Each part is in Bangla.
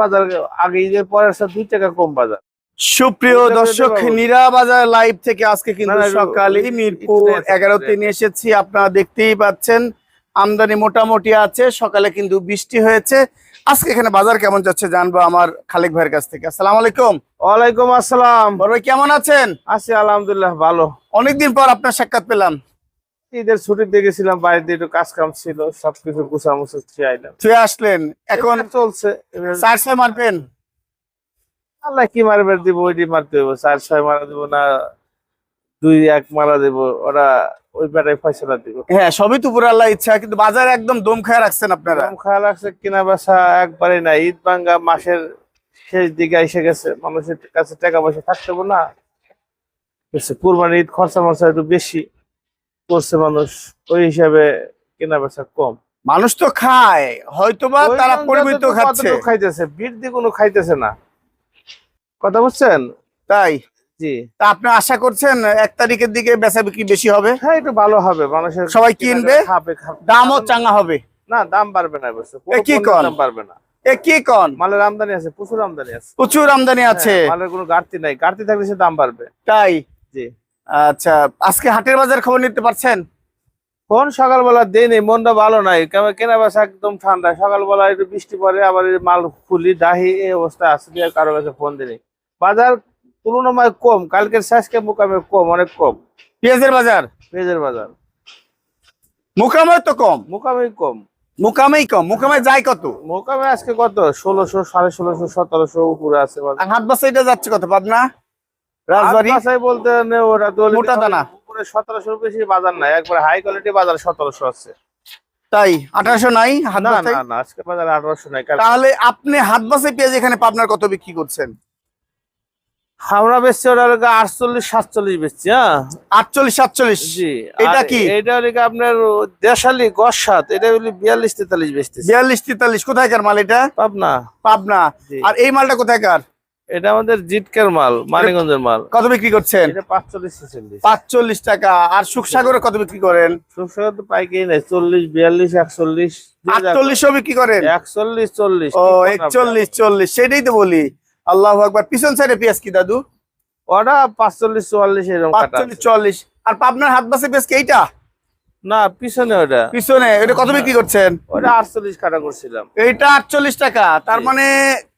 বাজার আগে ঈদের পরের সাথে দুই টাকা কম বাজার। সুপ্রিয় দর্শক নীরা বাজার লাইভ থেকে আজকে কিন্তু সকালে মিরপুর এগারোতে নিয়ে এসেছি আপনারা দেখতেই পাচ্ছেন আমদানি মোটামুটি আছে সকালে কিন্তু বৃষ্টি হয়েছে। আজকে এখানে বাজার কেমন যাচ্ছে জানব আমার খালেক ভাইয়ের কাছ থেকে। আসসালামু আলাইকুম। ওয়ালাইকুম আসসালাম। বড় ভাই কেমন আছেন? আছি আলহামদুলিল্লাহ ভালো। অনেকদিন পর আপনার সাক্ষাৎ পেলাম। ঈদের ছুটিতে গেছিলাম বাড়িতে একটু কাজ কাম ছিল সবকিছু গুছামুছু আইলাম। ছুঁয়ে আসলেন। এখন চলছে চার ছয় মারবেন? আল্লাহ কি মারবে দিব ওইটি মারতে হইব। চার ছয় মারা দিব না দুই এক মারা দিব ওরা ওই ব্যাটাই ফয়সলা দিব। হ্যাঁ সবই তো পুরো আল্লাহ ইচ্ছা কিন্তু বাজার একদম দম খায় রাখছেন আপনারা। দাম খাওয়া লাগছে কিনা বেচা একবারে না ঈদ ভাঙ্গা মাসের শেষ দিকে এসে গেছে মানুষের কাছে টাকা পয়সা থাকতে না। বুঝছে, কুরবানি ঈদ খরচা মরচা একটু বেশি। করছে মানুষ ওই হিসাবে কেনা বেচা কম। মানুষ তো খায় হয়তোবা ওই তারা পরিমিত খাচ্ছে। খাইতেছে বৃদ্ধি কোনো খাইতেছে না। কথা বুঝছেন? তাই? জি। তা আপনি আশা করছেন এক তারিখের দিকে বেচা বিক্রি বেশি হবে? হ্যাঁ একটু ভালো হবে মানুষের সবাই কিনবে? খাবে দামও চাঙ্গা হবে। না দাম বাড়বে না কি? দাম বাড়বে না। এ কি কন? মালের আমদানি আছে প্রচুর আমদানি আছে। প্রচুর আমদানি আছে। হ্যাঁ, মালের কোনো ঘাটতি নাই ঘাটতি থাকলে সে দাম বাড়বে। তাই? জি। আচ্ছা আজকে হাটের বাজার খবর নিতে পারছেন? কোন সকালবেলা দেই নেই মনটা ভালো নাই। কেমন কেনা বেচা একদম ঠান্ডা। সকালবেলা একটু বৃষ্টি পরে আবার মাল খুলি ডাহি এই অবস্থা আছে দিয়ে কারও কাছে ফোন দিই বাজার তুলনাময় কম কালকের শেষকে মোকামে কম অনেক কম। পেঁয়াজের বাজার? পেঁয়াজের বাজার। মুকামে তো কম। মোকামে কম। মুকামেই কম। মুকামে যায় কত? মোকামে আজকে কত? ষোলোশো সাড়ে ষোলোশো সতেরোশো উপরে আছে। আর হাট বাসাইটা যাচ্ছে কত পাবনা? রাজবাড়ি বাসায় বলতে ওরা তো মোটা দানা। উপরে সতেরোশোর বেশি বাজার নাই একবার হাই কোয়ালিটি বাজার সতেরোশো আছে। তাই আঠারোশো নাই হাট না না না আজকে বাজার আঠারোশো নাই তাহলে আপনি হাট বাসাই পেঁয়াজ এখানে পাবনার কত বিক্রি করছেন? আমরা বেচছি ওটা হলো আটচল্লিশ সাতচল্লিশ বেচছি হ্যাঁ। আটচল্লিশ সাতচল্লিশ। জি এটা কি? এটা হলো আপনার দেশালি গসাত এটা হলো বিয়াল্লিশ তেতাল্লিশ বেচতেছি। বিয়াল্লিশ তেতাল্লিশ কোথায়কার মাল এটা? পাবনা। পাবনা। আর এই মালটা কোথায়কার এটা আমাদের জিটকার মাল মানিগঞ্জের মাল। কত বিক্রি করছেন? পাঁচচল্লিশ টাকা। আর সুখসাগরে কত বিক্রি করেন? সবসময় তো পাইকারি নাই চল্লিশ বিয়াল্লিশ একচল্লিশ আটচল্লিশও বিক্রি করেন? একচল্লিশ চল্লিশ। ও একচল্লিশ চল্লিশ সেটাই তো বলি। আল্লাহ আকবার। পিছন সাইডে পেঁয়াজ কি দাদু? ওটা পাঁচচল্লিশ চুয়াল্লিশ এরকম পাঁচচল্লিশ আছে। চল্লিশ আর পাবনার হাত বাসে পেঁয়াজ কি এইটা? না পিছনে ওটা। পিছনে এটা কত বিক্রি করছেন? ওটা আটচল্লিশ কাটা করছিলাম। এইটা আটচল্লিশ টাকা। তার মানে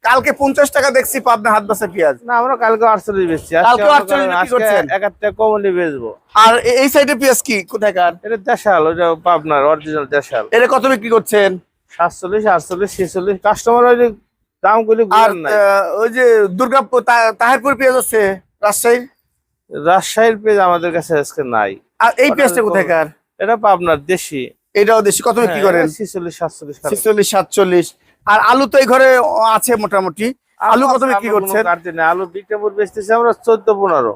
কালকে পঞ্চাশ টাকা দেখছি পাবনা হাত বাসে পেঁয়াজ। না আমরা কালকে আটচল্লিশ বেচছি। কালকেও 48 বিক্রি করছেন? এক একটা কমলি বেচবো। আর এই সাইডে পেঁয়াজ কি? কোথায়কার এটা দেশাল ওটা পাবনার অরিজিনাল দেশাল। এটা কত বিক্রি করছেন? সাতচল্লিশ আটচল্লিশ ছেচল্লিশ। কাস্টমার ওই যে দামগুলি আর ওই যে দুর্গাপুর তা- তাহেরপুর পেঁয়াজ আছে? রাজশাহীর রাজশাহীর পেজ আমাদের কাছে আজকে নাই। আর এই পেঁয়াজটা কম। কোথায়কার এটা পাবনার দেশি। এটাও দেশি। কত বিক্রি করেন? ছিচল্লিশ সাতচল্লিশ। ছিচল্লিশ সাতচল্লিশ। আর আলু তো এই ঘরে আছে মোটামুটি। আলু কত বিক্রি করছেন? আলু বিক্রমপুর বেচতেছি আমরা চোদ্দ পনেরো।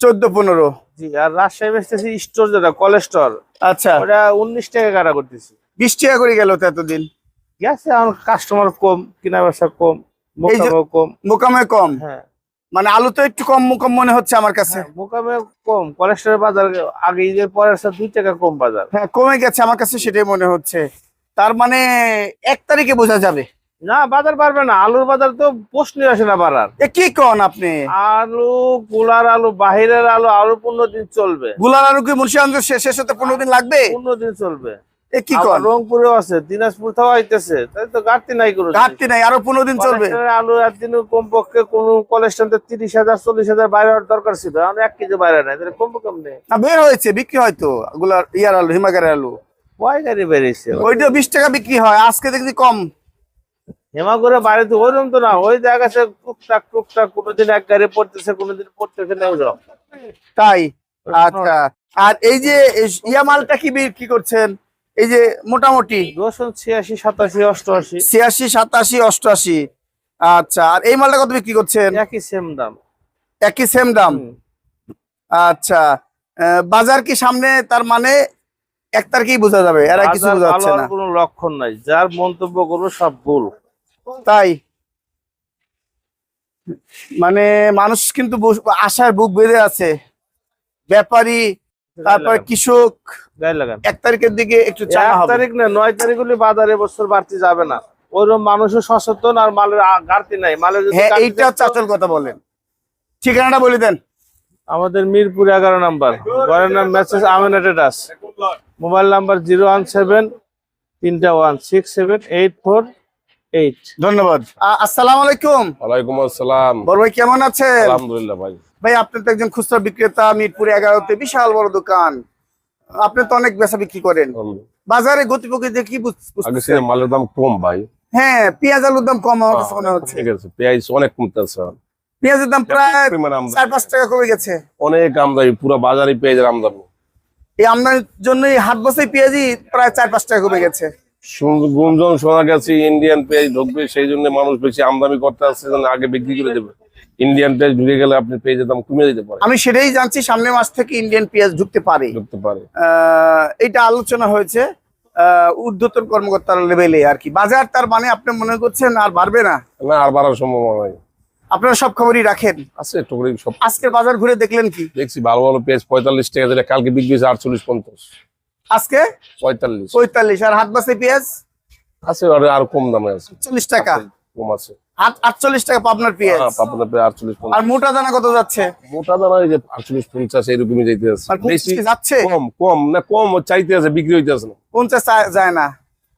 চোদ্দ পনেরো। জি আর রাজশাহী বেচতেছি স্টোর যেটা কোলেস্টর আচ্ছা। ওটা উনিশ টাকা কাটা করতেছি। বিশ টাকা করে গেল তো এতদিন? গেছে আমার কাস্টমার কম কিনা বেচা কম মোকামে কম। মোকামে কম? হ্যাঁ। মানে আলু তো একটু কম মোকাম মনে হচ্ছে আমার কাছে। হ্যাঁ, মোকামে কম। কোলেস্টরের বাজার আগে ঈদের পরের সাথে দুই টাকা কম বাজার। হ্যাঁ কমে গেছে আমার কাছে সেটাই মনে হচ্ছে। তার মানে এক তারিখে বোঝা যাবে। না বাজার পারবে না। আলুর বাজার তো প্রশ্নই আসে না বাড়ার। কি কন আপনি? আলু কুলার আলু বাহিরের আলু আলু পনেরো দিন চলবে। গুলার আলু কি মুন্সিগঞ্জ শেষ হতে পনেরো দিন লাগবে? পনেরো দিন চলবে। কি কন? রংপুরেও আছে দিনাজপুর থেকে আইতেছে। তাই তো ঘাটতি নাই কোনো ঘাটতি নাই আরও পনেরো দিন চলবে। আলু একদিন কমপক্ষে কোন কোলেস্ট্রল তিরিশ হাজার চল্লিশ হাজার বাইরে হওয়ার দরকার ছিল। এক কেজি বাইরে নাই তাহলে বের হয়েছে বিক্রি হয়তো গুলার ইয়ার আলু হিমাগারের আলু। গাড়ি বেরিয়েছে? ওইটা বিশ টাকা বিক্রি হয় আজকে দেখছি কম। হেমা করে বাইরে তো ওইরকম তো না ওই জায়গাছে টুকটাক টুকটাক কোনোদিন এক গাড়ি পড়তেছে কোনোদিন পড়তেছে না ওইরকম তাই? আচ্ছা। আর এই যে ইয়া মালটা কি বিক্রি করছেন? এই যে মোটামুটি? রসুন ছিয়াশি সাতাশি অষ্টআশি। ছিয়াশি সাতাশি অষ্টআশি। আচ্ছা আর এই মালটা কত বিক্রি করছেন? একই সেম দাম। একই সেম দাম? আচ্ছা। বাজার কি সামনে তার মানে এক তারিখেই বোঝা যাবে এরা কিছু বাজার বোঝা যাচ্ছে না। কোনো লক্ষণ নাই যার মন্তব্য করব সব ভুল। তাই মানে মানুষ কিন্তু আশার বুক বেঁধে আছে। ব্যাপারী তারপর কৃষক এক তারিখের দিকে একটু এক তারিখ না নয় তারিখ হলে বাজার এবছর বাড়তি যাবে না। ওরকম মানুষও সচেতন আর মালের ঘাটতি নাই। মালের হ্যাঁ এইটা আসল কথা বলেন। ঠিকানাটা বলে দেন। আমাদের মিরপুর এগারো নাম্বার। ঘরের নাম message Amina টেডাস mobile number zero one seven তিনটা one six seven eight four eight. ধন্যবাদ। আসসালাম আলাইকুম। ওয়ালাইকুম আসসালাম। বড় ভাই কেমন আছেন? আলহামদুলিল্লাহ ভাই। ভাই আপনি তো একজন খুচরা বিক্রেতা মিরপুর এগারোতে বিশাল বড় দোকান। আপনি তো অনেক বেচা বিক্রি করেন। বাজারে গতি প্রকৃতি কি বুঝ- আগে বুঝতেছেন? ছিল মালের দাম কম ভাই। হ্যাঁ পেঁয়াজ আলুর দাম কম আমার কাছে মনে হচ্ছে। ঠিক আছে পেঁয়াজ অনেক কমতেছে। পেঁয়াজের দাম প্রায় চার পাঁচ টাকা কমে গেছে। অনেক আমদানি পুরো বাজারে পেঁয়াজের আমদানি। এই আমদানির জন্য হাট বসে পেঁয়াজই প্রায় চার পাঁচ টাকা কমে গেছে। গুঞ্জন শোনা গেছে ইন্ডিয়ান পেঁয়াজ ঢুকবে সেই জন্য মানুষ বেশি আমদানি করতে আসছে আগে বিক্রি করে দেবে। ইন্ডিয়ান পেঁয়াজ ঢুকে গেলে আপনি পেঁয়াজের দাম কমে দিতে পারে আমি সেটাই জানছি সামনের মাস থেকে ইন্ডিয়ান পেঁয়াজ ঢুকতে পারে। ঢুকতে পারে। এটা আলোচনা হয়েছে ঊর্ধ্বতন কর্মকর্তার লেভেলে আর কি। বাজার তার মানে আপনি মনে করছেন আর বাড়বে না? না আর বাড়ার সম্ভাবনা নাই। আপনারা সব খবরই রাখেন। আছে টুকরি সব। আজকে বাজার ঘুরে দেখলেন কি? দেখছি ভালো ভালো পেঁয়াজ পঁয়তাল্লিশ টাকা যেটা কালকে বিক্রি হয়েছে আটচল্লিশ পঞ্চাশ। আজকে? পঁয়তাল্লিশ। পঁয়তাল্লিশ। আর হাট বাসে পেঁয়াজ? আছে আর আর কম দামে আছে। চল্লিশ টাকা? কম আছে। আটচল্লিশ টাকা পাবনার পেঁয়াজ। হ্যাঁ, পাবনা পেঁয়াজ আটচল্লিশ আর মোটা দানা কত যাচ্ছে? মোটা দানা এই যে আটচল্লিশ পঞ্চাশ এরকমই যাইতে আছে। বেশি যাচ্ছে? কম কম না কম চাইতে আছে বিক্রি হইতে আছে না। পঞ্চাশ যায় না।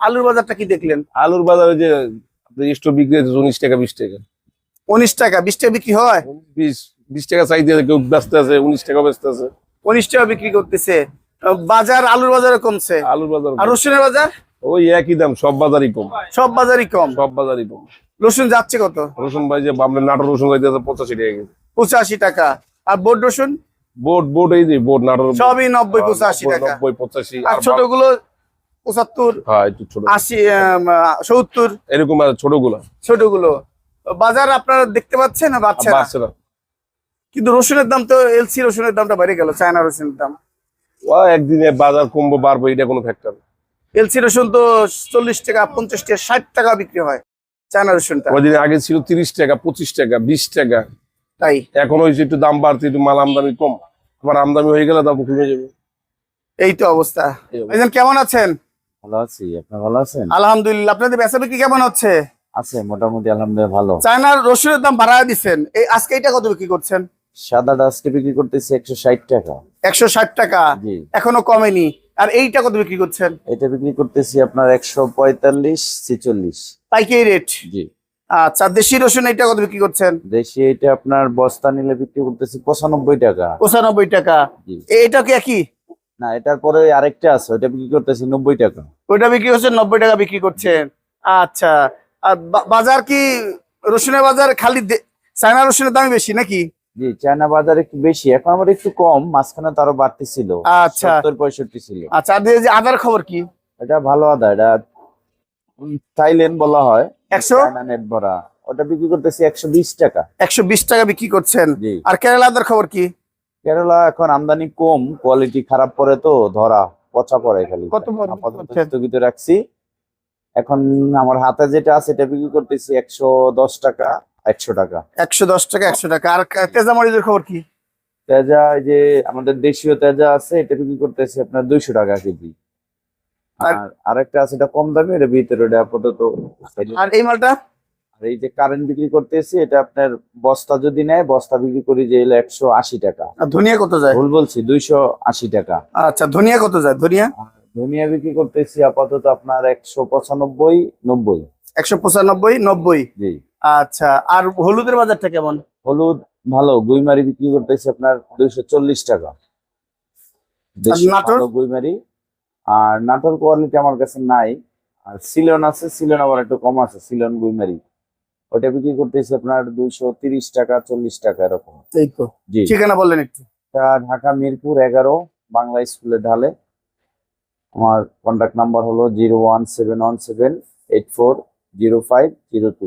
আলুর বাজারটা কি দেখলেন? আলুর বাজারে যে আপনার বিক্রি হচ্ছে উনিশ টাকা বিশ টাকা। উনিশ টাকা বিশ টাকা বিক্রি হয়? বিশ বিশ টাকা চাই আছে কেউ ব্যস্ত আছে উনিশ টাকা ব্যস্ত আছে। উনিশ টাকা বিক্রি করতেছে। বাজার আলুর বাজারে কমছে। আলুর বাজার আর রসুনের বাজার? ওই একই দাম সব বাজারই কম। সব বাজারই কম? সব বাজারই কম। রসুন যাচ্ছে কত? রসুন ভাই যে আপনার নাটোর রসুন যাইতে পঁচাশি টাকা কেজি। পঁচাশি টাকা। আর বোট রসুন? বোট বোট এই যে বোট নাটোর সবই নব্বই পঁচাশি টাকা। নব্বই পঁচাশি। আর আর ছোটগুলো পঁচাত্তর হ্যাঁ একটু ছোট। আশি সত্তর। এরকম আছে ছোটগুলা। ছোটগুলো। বাজার আপনারা দেখতে পাচ্ছেন না? বাচ্চারা কিন্তু রসুনের দাম তো এলসি রসুনের দামটা বেড়ে গেল চায়না রসুনের দাম। ও একদিনে বাজার কমবো বাড়বো এটা কোনো ফ্যাক্টর এলসি রসুন তো চল্লিশ টাকা পঞ্চাশ টাকা ষাট টাকা বিক্রি হয় চায়না রসুনটা। ওইদিন আগে ছিল তিরিশ টাকা পঁচিশ টাকা বিশ টাকা। তাই? এখন হয়েছে একটু দাম বাড়তে একটু মাল আমদানি কম। আবার আমদানি হয়ে গেলে দাম কমে যাবে। এই তো অবস্থা। এই কেমন আছেন? ভালো আছি আপনি ভালো আছেন? আলহামদুলিল্লাহ আপনাদের বেচা বিক্রি কেমন হচ্ছে? আছে মোটামুটি আলহামদুলিল্লাহ ভালো। চায়নার রসুনের দাম বাড়ায় দিচ্ছেন এই আজকে এটা কত বিক্রি করছেন? সাদা ডাস্টে বিক্রি করতেছি একশো ষাট টাকা। একশো ষাট টাকা? জি। এখনও কমেনি। আর এইটা কত বিক্রি করছেন? এটা বিক্রি করতেছি আপনার একশো পঁয়তাল্লিশ ছেচল্লিশ। পাইকারি রেট? জি। আচ্ছা দেশি রসুন এইটা কত বিক্রি করছেন? দেশি এটা আপনার বস্তা নিলে বিক্রি করতেছি পঁচানব্বই টাকা। পঁচানব্বই টাকা। জি। এইটা কি একই? না এটার পরে আরেকটা আছে ওটা বিক্রি করতেছি নব্বই টাকা। ওইটা বিক্রি করছেন নব্বই টাকা বিক্রি করছেন। আচ্ছা আর বাজার কি রসুনের বাজার খালি চায়না রসুনের দামই বেশি নাকি? জি চায়না বাজার একটু বেশি এখন আমার একটু কম মাঝখানে তো আরও বাড়তি ছিল আচ্ছা। সত্তর পঁয়ষট্টি ছিল। আচ্ছা যে আদার খবর কি? এটা ভালো আদা এটা থাইল্যান্ড বলা হয়। একশো? নেট ভরা। ওটা বিক্রি করতেছি একশো বিশ টাকা। একশো বিশ টাকা বিক্রি করছেন। আর কেরালা আদার খবর কি? কেরালা এখন আমদানি কম কোয়ালিটি খারাপ পরে তো ধরা পচা পড়ে খালি। কত? স্থগিত রাখছি। এখন আমার হাতে যেটা আছে এটা বিক্রি করতেছি একশো দশ টাকা একশো টাকা। একশো দশ টাকা একশো টাকা। আর তেজামরিচের খবর কি? তেজা এই যে আমাদের দেশীয় তেজা আছে এটা বিক্রি করতেছি আপনার দুইশো টাকা কেজি। আর আরেকটা আছে এটা কম দামে এটা ভিতরে এটা আপাতত। আর এই মালটা? আর এই যে কারেন্ট বিক্রি করতেছি এটা আপনার বস্তা যদি নেয় বস্তা বিক্রি করি যে হলো একশো আশি টাকা। আর ধনিয়া কত যায়? ভুল বলছি দুইশো আশি টাকা। আচ্ছা ধনিয়া কত যায়? ধনিয়া? ধনিয়া বিক্রি করতেছি? আপাতত আপনার একশো পঁচানব্বই নব্বই। একশো পঁচানব্বই নব্বই? জি। আচ্ছা আর হলুদের বাজারটা কেমন? হলুদ ভালো গুইমারি বিক্রি করতেছি আপনার দুইশো চল্লিশ টাকা? গুইমারি। আর নাটোর কোয়ালিটি আমার কাছে নাই। আর সিলন আছে সিলন আবার একটু কম আছে সিলন গুইমারি। ওটা বিক্রি করতেছি আপনার দুইশো তিরিশ টাকা চল্লিশ টাকা এরকম। ঠিকানা বললেন একটু। ঢাকা মিরপুর এগারো বাংলা স্কুলের ঢালে। আমার কন্ট্যাক্ট নাম্বার হলো zero one seven one seven eight four zero five zero two